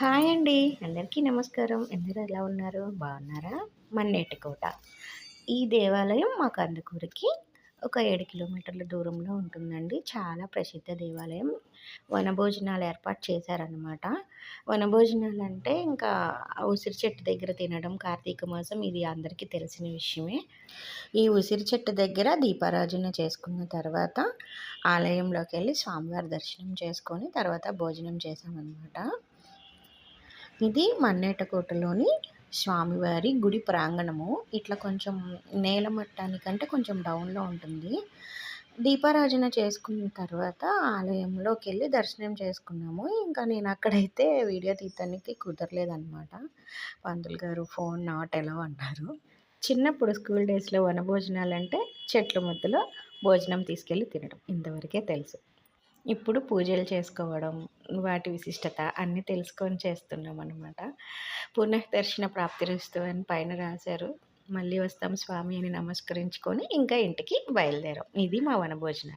Hi అండి. అందరికీ నమస్కారం. అందరూ ఎలా ఉన్నారు? బాగున్నారా? మన్నేటికోట. ఈ దేవాలయం మా కందుకూరికి ఒక ఏడు కిలోమీటర్ల దూరంలో ఉంటుందండి. చాలా ప్రసిద్ధ దేవాలయం. వనభోజనాలు ఏర్పాటు చేశారనమాట వనభోజనాలు అంటే ఇంకా ఉసిరి చెట్టు దగ్గర తినడం కార్తీక మాసం ఇది అందరికీ తెలిసిన విషయమే. ఈ ఉసిరి చెట్టు దగ్గర దీపారాజన చేసుకున్న తర్వాత ఆలయంలోకి వెళ్ళి స్వామివారి దర్శనం చేసుకొని తర్వాత భోజనం చేశామన్నమాట. ఇది మన్నేటకోటలోని స్వామివారి గుడి ప్రాంగణము. ఇట్లా కొంచెం నేల మట్టానికంటే కొంచెం డౌన్లో ఉంటుంది. దీపారాజన చేసుకున్న తర్వాత ఆలయంలోకి వెళ్ళి దర్శనం చేసుకున్నాము. ఇంకా నేను అక్కడైతే వీడియో తీయటానికి కుదరలేదనమాట పంతులు గారు ఫోన్ నాట్ ఎలా అన్నారు. చిన్నప్పుడు స్కూల్ డేస్లో వనభోజనాలు అంటే చెట్ల మధ్యలో భోజనం తీసుకెళ్ళి తినడం. ఇంతవరకే తెలుసు. ఇప్పుడు పూజలు చేసుకోవడం వాటి విశిష్టత అన్నీ తెలుసుకొని చేస్తున్నాం అనమాట పునఃదర్శన ప్రాప్తిరిస్తూ అని పైన రాశారు. మళ్ళీ వస్తాం స్వామి అని నమస్కరించుకొని ఇంకా ఇంటికి బయలుదేరాం. ఇది మా వనభోజనం.